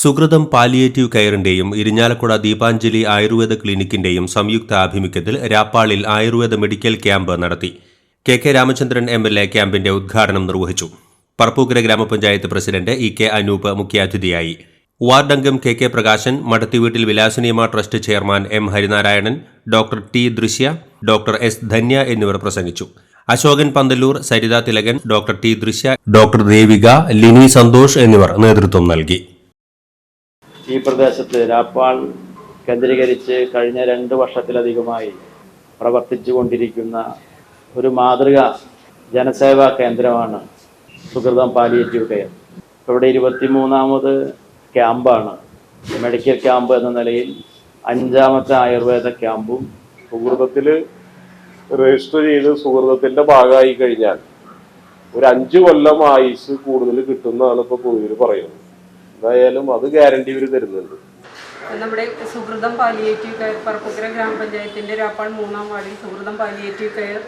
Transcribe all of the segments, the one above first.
Sukrutham palliative കെയറിന്റെയും ഇരിഞ്ഞാലക്കുട ദീപാഞ്ജലി ആയുർവേദ ക്ലിനിക്കിന്റെയും സംയുക്ത ആഭിമുഖ്യത്തിൽ രാപ്പാളിൽ ആയുർവേദ മെഡിക്കൽ ക്യാമ്പ് നടത്തി. K K Ramachandran M L A ക്യാമ്പിന്റെ ഉദ്ഘാടനം നിർവഹിച്ചു. പറപ്പൂക്കര ഗ്രാമപഞ്ചായത്ത് പ്രസിഡന്റ് ഇ കെ അനൂപ് മുഖ്യാതിഥിയായി. വാർഡംഗം K K Prakashan മടത്തിവീട്ടിൽ Vilasiniamma trust chairman M Harinarayanan doctor T Drishya doctor S Dhanya എന്നിവർ പ്രസംഗിച്ചു. Ashokan Panthalloor Saritha Thilakan doctor T Drishya doctor Devika Lini Santhosh എന്നിവർ നേതൃത്വം നൽകി. ഈ പ്രദേശത്ത് രാപ്പാൾ കേന്ദ്രീകരിച്ച് കഴിഞ്ഞ രണ്ട് വർഷത്തിലധികമായി പ്രവർത്തിച്ചു കൊണ്ടിരിക്കുന്ന ഒരു മാതൃക ജനസേവാ കേന്ദ്രമാണ് സുഹൃതം പാലിയേറ്റീവ് കെയർ. ഇവിടെ ഇരുപത്തിമൂന്നാമത് ക്യാമ്പാണ്. മെഡിക്കൽ ക്യാമ്പ് എന്ന നിലയിൽ അഞ്ചാമത്തെ ആയുർവേദ ക്യാമ്പും സുഹൃതത്തിൽ രജിസ്റ്റർ ചെയ്ത് സുഹൃതത്തിന്റെ ഭാഗമായി കഴിഞ്ഞാൽ ഒരു അഞ്ചു കൊല്ലം ആയുസ് കൂടുതൽ കിട്ടുന്നതാണ് ഇപ്പോൾ പൊതുവിൽ പറയുന്നത്. എന്തായാലും അത് ഗ്യാരണ്ടി ഇവർ തരുന്നുണ്ട്. നമ്മുടെ സുഹൃതം പാലിയേറ്റീവ് കെയർ പറപ്പുക്കര ഗ്രാമപഞ്ചായത്തിന്റെ രാപ്പാൾ മൂന്നാം വാർഡിൽ സുഹൃതം പാലിയേറ്റീവ് കെയർ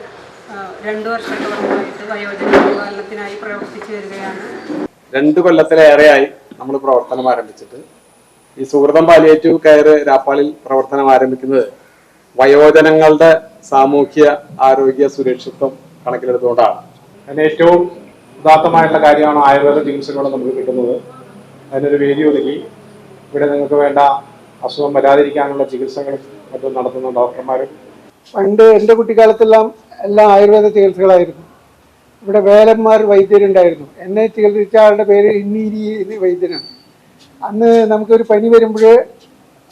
രണ്ടു വർഷത്തോളമായിട്ട് വയോജന പരിപാലനത്തിനായി പ്രവർത്തിച്ചു വരികയാണ്. രണ്ട് കൊല്ലത്തിലേറെയായി നമ്മൾ പ്രവർത്തനം ആരംഭിച്ചിട്ട്. ഈ സുഹൃതം പാലിയേറ്റീവ് കെയർ രാപ്പാളിൽ പ്രവർത്തനം ആരംഭിക്കുന്നത് വയോജനങ്ങളുടെ സാമൂഹ്യ ആരോഗ്യ സുരക്ഷിത്വം കണക്കിലെടുത്തുകൊണ്ടാണ്. അതിന് ഏറ്റവും ഉദാത്തമായിട്ടുള്ള കാര്യമാണ് ആയുർവേദ ചികിത്സകളും നമുക്ക് കിട്ടുന്നത്. അതിനൊരു വേദി ഒതുക്കി. ഇവിടെ നിങ്ങൾക്ക് വേണ്ട അസുഖം വരാതിരിക്കാനുള്ള ചികിത്സകളും മറ്റും നടത്തുന്ന ഡോക്ടർമാരും. പണ്ട് എന്റെ കുട്ടിക്കാലത്തെല്ലാം എല്ലാം ആയുർവേദ ചികിത്സകളായിരുന്നു. ഇവിടെ വേലന്മാർ വൈദ്യരുണ്ടായിരുന്നു. എന്നെ ചികിത്സിച്ച ആളുടെ പേര് ഇന്നീരി എന്ന് വൈദ്യനാണ്. അന്ന് നമുക്കൊരു പനി വരുമ്പോൾ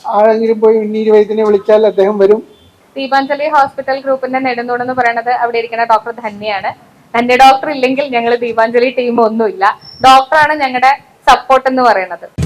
ആരെങ്കിലും പോയി ഇന്നീരി വൈദ്യനെ വിളിച്ചാൽ അദ്ദേഹം വരും. ദീപാഞ്ജലി ഹോസ്പിറ്റൽ ഗ്രൂപ്പിന്റെ നെടുന്തോട് എന്ന് പറയുന്നത് അവിടെ ഇരിക്കുന്ന ഡോക്ടർ ധന്യയാണ്. ധന്യ ഡോക്ടർ ഇല്ലെങ്കിൽ ഞങ്ങൾ ദീപാഞ്ജലി ടീം ഒന്നുമില്ല. ഡോക്ടറാണ് ഞങ്ങളുടെ സപ്പോർട്ട് എന്ന് പറയുന്നത്.